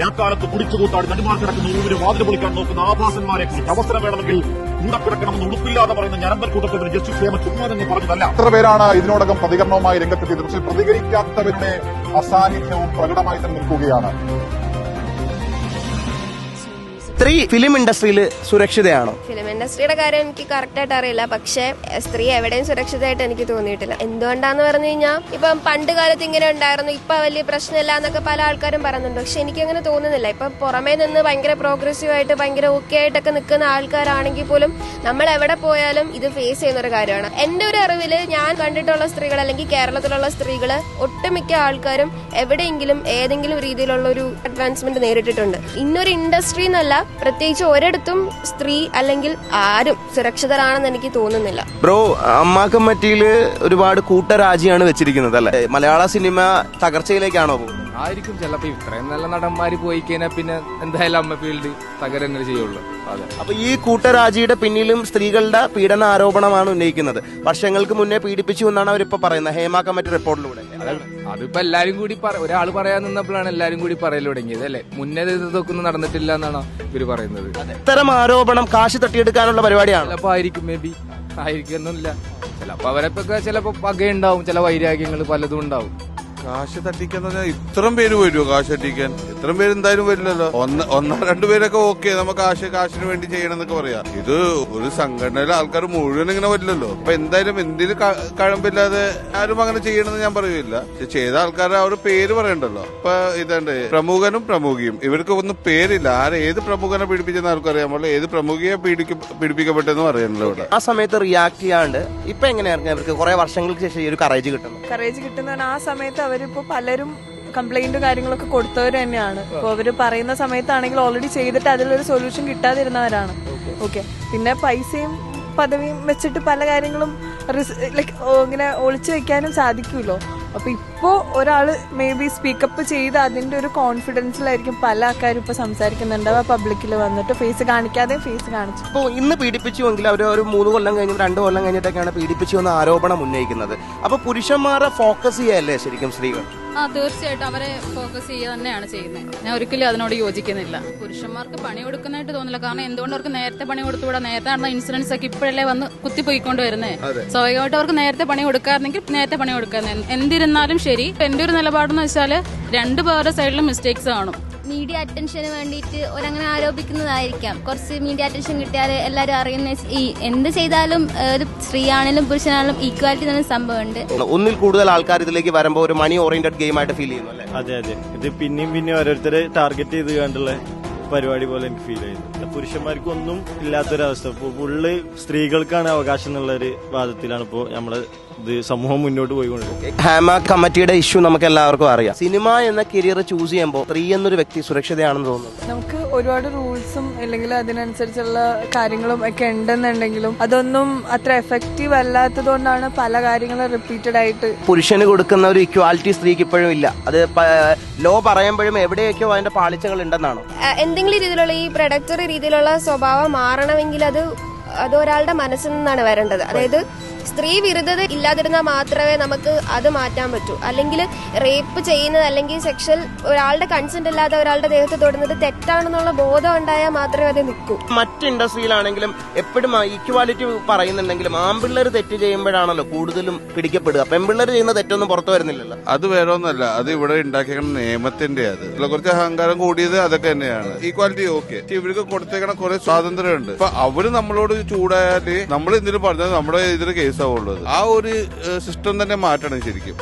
രാക്കാലത്ത് കുടിച്ചു കൂത്താടി നടുമാർ കിടക്കുന്ന ഉരുവിന് വാതിൽ പൊളിക്കാൻ നോക്കുന്ന ആഭാസന്മാരെ കുറിച്ച് അവസരം വേണമെങ്കിൽ കൂടെ കിടക്കണമെന്ന് ഉടുപ്പില്ലാതെ പറയുന്ന ഞരമ്പൻ കൂട്ടത്തിന് ജസ്റ്റിസ് ഹേമ ചുമ്മാ തന്നെ പറഞ്ഞതല്ല. എത്ര പേരാണ് ഇതിനോടകം പ്രതികരണവുമായി രംഗത്തെത്തിയത്? പക്ഷേ പ്രതികരിക്കാത്തവരുടെ അസാന്നിധ്യവും പ്രകടമായി തന്നെ നിൽക്കുകയാണ്. സ്ത്രീ ഫിലിം ഇൻഡസ്ട്രിയിൽ സുരക്ഷിതയാണോ? ഫിലിം ഇൻഡസ്ട്രിയുടെ കാര്യം എനിക്ക് കറക്റ്റ് ആയിട്ട് അറിയില്ല. പക്ഷേ സ്ത്രീ എവിടെയും സുരക്ഷിതമായിട്ട് എനിക്ക് തോന്നിയിട്ടില്ല. എന്തുകൊണ്ടാന്ന് പറഞ്ഞു കഴിഞ്ഞാൽ ഇപ്പം പണ്ട് കാലത്ത് ഇങ്ങനെ ഉണ്ടായിരുന്നു. ഇപ്പൊ വലിയ പ്രശ്നമില്ല എന്നൊക്കെ പല ആൾക്കാരും പറയുന്നുണ്ട്. പക്ഷെ എനിക്ക് അങ്ങനെ തോന്നുന്നില്ല. ഇപ്പൊ പുറമേ നിന്ന് ഭയങ്കര പ്രോഗ്രസീവ് ആയിട്ട് ഭയങ്കര ഓക്കെ ആയിട്ടൊക്കെ നിൽക്കുന്ന ആൾക്കാരാണെങ്കിൽ പോലും നമ്മൾ എവിടെ പോയാലും ഇത് ഫേസ് ചെയ്യുന്ന ഒരു കാര്യമാണ്. എന്റെ ഒരു അറിവിൽ ഞാൻ കണ്ടിട്ടുള്ള സ്ത്രീകൾ അല്ലെങ്കിൽ കേരളത്തിലുള്ള സ്ത്രീകൾ ഒട്ടുമിക്ക ആൾക്കാരും എവിടെയെങ്കിലും ഏതെങ്കിലും രീതിയിലുള്ള ഒരു അഡ്വാൻസ്മെന്റ് നേരിട്ടിട്ടുണ്ട്. ഇന്നൊരു ഇൻഡസ്ട്രി എന്നല്ല പ്രത്യേകിച്ച് ഒരിടത്തും സ്ത്രീ അല്ലെങ്കിൽ ആരും സുരക്ഷിതരാണെന്ന് എനിക്ക് തോന്നുന്നില്ല. ബ്രോ അമ്മാക്കമ്മറ്റിയിൽ ഒരുപാട് കൂട്ടരാജിയാണ് വെച്ചിരിക്കുന്നത് അല്ലെ? മലയാള സിനിമ തകർച്ചയിലേക്കാണോ ആയിരിക്കും ചിലപ്പോ ഇത്രയും നല്ല നടന്മാര് പോയി കഴിഞ്ഞാൽ പിന്നെ എന്തായാലും അമ്മ ഫീൽഡ് തകരങ്ങൾ ചെയ്യുള്ളൂ. അതെ. അപ്പൊ ഈ കൂട്ടരാജിയുടെ പിന്നിലും സ്ത്രീകളുടെ പീഡന ആരോപണമാണ് ഉന്നയിക്കുന്നത്. വർഷങ്ങൾക്ക് മുന്നേ പീഡിപ്പിച്ചു എന്നാണ് അവരിപ്പോ പറയുന്നത്. ഹേമ കമ്മിറ്റി റിപ്പോർട്ടിലൂടെ? അതിപ്പോ എല്ലാരും കൂടി ഒരാൾ പറയാൻ നിന്നപ്പോഴാണ് എല്ലാരും കൂടി പറയൽ തുടങ്ങിയത് അല്ലെ? മുന്നേ ഇതൊക്കെ ഒന്നും നടന്നിട്ടില്ല എന്നാണോ ഇവർ പറയുന്നത്? ഇത്തരം ആരോപണം കാശ് തട്ടിയെടുക്കാനുള്ള പരിപാടിയാണ്. ചിലപ്പോ ആയിരിക്കും മേ ബി ആയിരിക്കൊന്നുമില്ല ചിലപ്പോ അവരൊക്കെ ചിലപ്പോ പകയുണ്ടാവും ചില വൈരാഗ്യങ്ങൾ പലതും ഉണ്ടാവും. കാശ് തട്ടിക്കാൻ ഇത്രയും പേര് വരുമോ കാശ് തട്ടിക്കാൻ? ഇത്രയും പേര് എന്തായാലും വരില്ലല്ലോ. ഒന്ന് ഒന്നോ രണ്ടു പേരൊക്കെ ഓക്കെ. നമുക്ക് കാശ് കാശിന് വേണ്ടി ചെയ്യണമെന്നൊക്കെ പറയാം. ഇത് ഒരു സംഘടനയിലെ ആൾക്കാർ മുഴുവൻ ഇങ്ങനെ വരില്ലല്ലോ. അപ്പൊ എന്തായാലും എന്തിന് കഴമ്പില്ലാതെ ആരും അങ്ങനെ ചെയ്യണമെന്ന് ഞാൻ പറയില്ല പക്ഷെ ചെയ്ത ആൾക്കാരെ അവർ പേര് പറയണ്ടല്ലോ. അപ്പൊ ഇതുണ്ട്. പ്രമുഖനും പ്രമുഖിയും. ഇവർക്ക് ഒന്നും പേരില്ല. ആരെ ഏത് പ്രമുഖനെ പീഡിപ്പിച്ചെന്ന് ആർക്കറിയാം നമ്മൾ ഏത് പ്രമുഖിയെ പീഡിപ്പിക്കപ്പെട്ടെന്ന് പറയണല്ലോ ഇവിടെ. ആ സമയത്ത് റിയാക്ട് ചെയ്യാണ്ട് ഇപ്പൊ എങ്ങനെയായിരുന്നു അവർക്ക് കുറെ വർഷങ്ങൾക്ക് ശേഷം ഈ ഒരു കറേജ് കിട്ടുന്നു. കറേജ് കിട്ടുന്ന ആ സമയത്ത് അവരിപ്പോ പലരും കംപ്ലൈന്റ് കാര്യങ്ങളൊക്കെ കൊടുത്തവർ തന്നെയാണ്. അപ്പോൾ അവർ പറയുന്ന സമയത്താണെങ്കിൽ ഓൾറെഡി ചെയ്തിട്ട് അതിലൊരു സൊല്യൂഷൻ കിട്ടാതിരുന്നവരാണ്. ഓക്കെ പിന്നെ പൈസയും പദവിയും വെച്ചിട്ട് പല കാര്യങ്ങളും ലൈക്ക് ഇങ്ങനെ ഒളിച്ചു വെക്കാനും സാധിക്കുമല്ലോ അപ്പൊ ഇപ്പോ ഒരാൾ മേ ബി സ്പീക്കപ്പ് ചെയ്ത് അതിന്റെ ഒരു കോൺഫിഡൻസിലായിരിക്കും പല ആൾക്കാരും ഇപ്പൊ സംസാരിക്കുന്നുണ്ടാവുക പബ്ലിക്കിൽ വന്നിട്ട് ഫേസ് കാണിക്കാതെ ഫേസ് കാണിച്ചു. ഇപ്പോൾ ഇന്ന് പീഡിപ്പിച്ചുവെങ്കിൽ അവർ ഒരു മൂന്ന് കൊല്ലം കഴിഞ്ഞ് രണ്ട് കൊല്ലം കഴിഞ്ഞിട്ടൊക്കെയാണ് പീഡിപ്പിച്ചു എന്ന ആരോപണം ഉന്നയിക്കുന്നത്. അപ്പൊ പുരുഷന്മാരെ ഫോക്കസ് ചെയ്യല്ലേ ശരിക്കും സ്ത്രീകൾ ആ തീർച്ചയായിട്ടും അവരെ ഫോക്കസ് ചെയ്യുക തന്നെയാണ് ചെയ്യുന്നത്. ഞാൻ ഒരിക്കലും അതിനോട് യോജിക്കുന്നില്ല. പുരുഷന്മാർക്ക് പണി കൊടുക്കുന്നതായിട്ട് തോന്നില്ല കാരണം എന്തുകൊണ്ട് അവർക്ക് നേരത്തെ പണി കൊടുത്തുകൂടാ? നേരത്തെ നടന്ന ഇൻസിഡൻസ് ഒക്കെ ഇപ്പോഴല്ലേ വന്ന് കുത്തിപ്പോയിക്കൊണ്ട് വരുന്നത് സ്വാഭാവികമായിട്ട് അവർക്ക് നേരത്തെ പണി കൊടുക്കാറുണ്ടെങ്കിൽ നേരത്തെ പണി കൊടുക്കാറുണ്ട്. എന്തിരുന്നാലും ശരി. എന്റെ ഒരു നിലപാടെന്ന് വെച്ചാൽ രണ്ടു പേരുടെ സൈഡിലും മിസ്റ്റേക്സ് കാണും. മീഡിയ അറ്റൻഷന് വേണ്ടിയിട്ട് ഒരങ്ങനെ ആരോപിക്കുന്നതായിരിക്കാം. കുറച്ച് മീഡിയ അറ്റൻഷൻ കിട്ടിയാൽ എല്ലാവരും അറിയുന്ന ഈ എന്ത് ചെയ്താലും ഒരു സ്ത്രീയാണെങ്കിലും പുരുഷനാണെങ്കിലും ഈക്വാലിറ്റി തന്നെ സംഭവമുണ്ട്. ഒന്നിൽ കൂടുതൽ ആൾക്കാർ ഇതിലേക്ക് വരുമ്പോൾ ഒരു മണി ഓറിയന്റഡ് ഗെയിം ആയിട്ട് ഫീൽ ചെയ്യുന്നു അല്ലേ? അതെ അതെ. ഇത് പിന്നെയും പിന്നെയും ഓരോരുത്തരെ ടാർഗറ്റ് ചെയ്ത് കണ്ടുള്ള പരിപാടി പോലെ എനിക്ക് ഫീൽ ചെയ്യുന്നു. പുരുഷന്മാർക്ക് ഒന്നും ഇല്ലാത്തൊരവസ്ഥ. ഇപ്പോൾ ഫുള്ള് സ്ത്രീകൾക്കാണ് അവകാശം എന്നുള്ള ഒരു വാദത്തിലാണ് ഇപ്പോൾ നമ്മളെ ഇത് സമൂഹം മുന്നോട്ട് പോയിക്കൊണ്ടിരിക്കുന്നത്. ഹാമ കമ്മിറ്റിയുടെ ഇഷ്യൂ നമുക്ക് എല്ലാവർക്കും അറിയാം. സിനിമ എന്ന കരിയർ ചൂസ് ചെയ്യുമ്പോൾ സ്ത്രീ എന്നൊരു വ്യക്തി സുരക്ഷിതയാണെന്ന് തോന്നുന്നു. നമുക്ക് ഒരുപാട് റൂൾസും അല്ലെങ്കിൽ അതിനനുസരിച്ചുള്ള കാര്യങ്ങളും ഒക്കെ ഉണ്ടെന്നുണ്ടെങ്കിലും അതൊന്നും അത്ര എഫക്റ്റീവ് അല്ലാത്തത് കൊണ്ടാണ് പല കാര്യങ്ങളും റിപ്പീറ്റഡ് ആയിട്ട് പുരുഷന് കൊടുക്കുന്ന ഒരു ഇക്വാലിറ്റി സ്ത്രീക്ക് ഇപ്പോഴും ഇല്ല. അത് ലോ പറയുമ്പോഴും എവിടെയൊക്കെയോ അതിന്റെ പാളിച്ചകൾ ഉണ്ടെന്നാണ്? എന്തെങ്കിലും രീതിയിലുള്ള ഈ പ്രൊഡക്റ്ററി രീതിയിലുള്ള സ്വഭാവം മാറണമെങ്കിൽ അത് അത് ഒരാളുടെ മനസ്സിൽ നിന്നാണ് വരേണ്ടത്. അതായത് സ്ത്രീ വിരുദ്ധത ഇല്ലാതിരുന്നാൽ മാത്രമേ നമുക്ക് അത് മാറ്റാൻ പറ്റൂ. അല്ലെങ്കിൽ റേപ്പ് ചെയ്യുന്നത് അല്ലെങ്കിൽ സെക്ഷൽ ഒരാളുടെ കൺസെന്റ് ഇല്ലാതെ ഒരാളുടെ ദേഹത്ത് തൊടുന്നത് തെറ്റാണെന്നുള്ള ബോധം ഉണ്ടായാൽ മാത്രമേ അത് നിൽക്കൂ. മറ്റ് ഇൻഡസ്ട്രിയിലാണെങ്കിലും എപ്പോഴും ഇക്വാലിറ്റി പറയുന്നുണ്ടെങ്കിലും ആൺപിള്ളേർ തെറ്റ് ചെയ്യുമ്പോഴാണല്ലോ കൂടുതലും പിടിക്കപ്പെടുക. പെൺപിള്ളേർ ചെയ്യുന്ന തെറ്റൊന്നും പുറത്തു വരുന്നില്ലല്ലോ. അത് വേറെ ഒന്നല്ല അത് ഇവിടെ ഉണ്ടാക്കിയ നിയമത്തിന്റെ അത്. കുറച്ച് അഹങ്കാരം കൂടിയത് അതൊക്കെ തന്നെയാണ്. ഈക്വാലിറ്റി ഓക്കെ ഇവർക്ക് കൊടുത്തേക്കണ കുറെ സ്വാതന്ത്ര്യമുണ്ട്. അപ്പൊ അവർ നമ്മളോട് ചൂടായാൽ നമ്മൾ എന്തിനു പറഞ്ഞത്? നമ്മുടെ ഇതിന് കേസാവുള്ളത് ആ ഒരു സിസ്റ്റം തന്നെ മാറ്റണം ശരിക്കും.